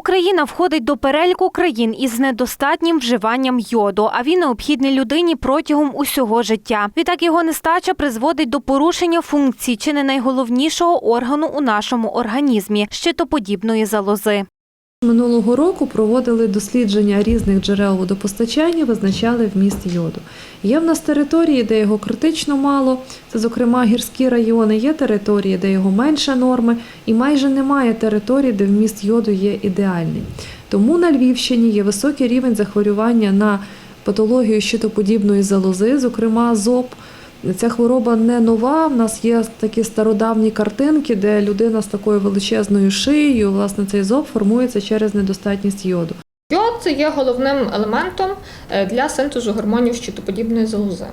Україна входить до переліку країн із недостатнім вживанням йоду, а він необхідний людині протягом усього життя. Відтак його нестача призводить до порушення функцій чи не найголовнішого органу у нашому організмі щитоподібної залози. Минулого року проводили дослідження різних джерел водопостачання, визначали вміст йоду. Є в нас території, де його критично мало, це, зокрема, гірські райони, є території, де його менше норми, і майже немає територій, де вміст йоду є ідеальний. Тому на Львівщині є високий рівень захворювання на патологію щитоподібної залози, зокрема ЗОП. Ця хвороба не нова. В нас є такі стародавні картинки, де людина з такою величезною шиєю, власне, цей зоб формується через недостатність йоду. Йод є головним елементом е, для синтезу гормонів щитоподібної залози.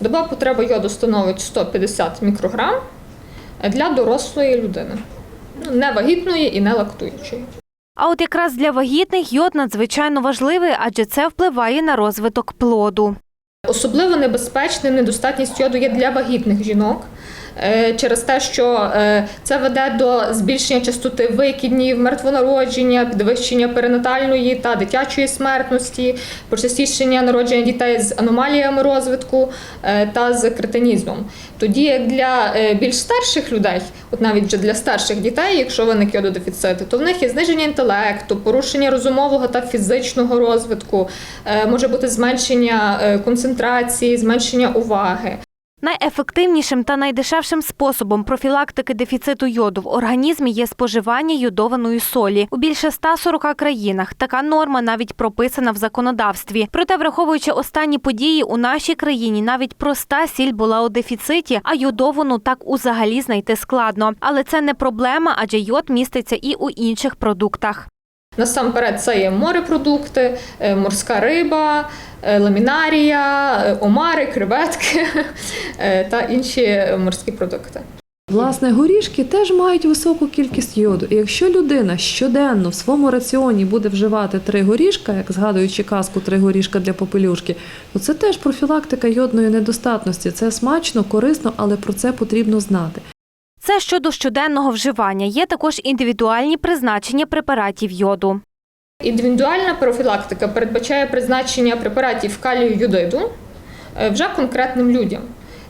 Доба потреба йоду становить 150 мікрограм е, для дорослої людини, ну, не вагітної і не лактуючої. А от якраз для вагітних йод надзвичайно важливий, адже це впливає на розвиток плоду. Особливо небезпечним недостатність йоду є для вагітних жінок. Е, Через те, що е, це веде до збільшення частоти викиднів, мертвонародження, підвищення перинатальної та дитячої смертності, почастішення народження дітей з аномаліями розвитку е, та з кретинізмом. Тоді як для більш старших людей, от навіть вже для старших дітей, якщо виник йододефіцит, то в них є зниження інтелекту, порушення розумового та фізичного розвитку, може бути зменшення концентрації, зменшення уваги. Найефективнішим та найдешевшим способом профілактики дефіциту йоду в організмі є споживання йодованої солі. У більше 140 країнах така норма навіть прописана в законодавстві. Проте, враховуючи останні події у нашій країні, навіть проста сіль була у дефіциті, а йодовану так узагалі знайти складно. Але це не проблема, адже йод міститься і у інших продуктах. Насамперед, це є морепродукти, е, морська риба, е, ламінарія, е, омари, креветки та інші морські продукти. Власне, горішки теж мають високу кількість йоду. І якщо людина щоденно в своєму раціоні буде вживати три горішка, як згадуючи казку три горішка для попелюшки, то це теж профілактика йодної недостатності. Це смачно, корисно, але про це потрібно знати. Це щодо щоденного вживання. Є також індивідуальні призначення препаратів йоду. Індивідуальна профілактика передбачає призначення препаратів калію йодиду е, вже конкретним людям.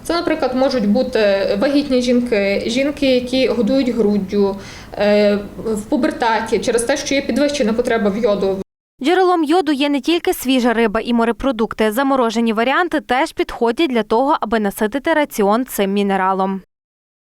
Це, наприклад, можуть бути вагітні жінки, жінки, які годують груддю е, в пубертаті через те, що є підвищена потреба в йоду Джерелом йоду є не тільки свіжа риба і морепродукти. Заморожені варіанти теж підходять для того, аби наситити раціон цим мінералом.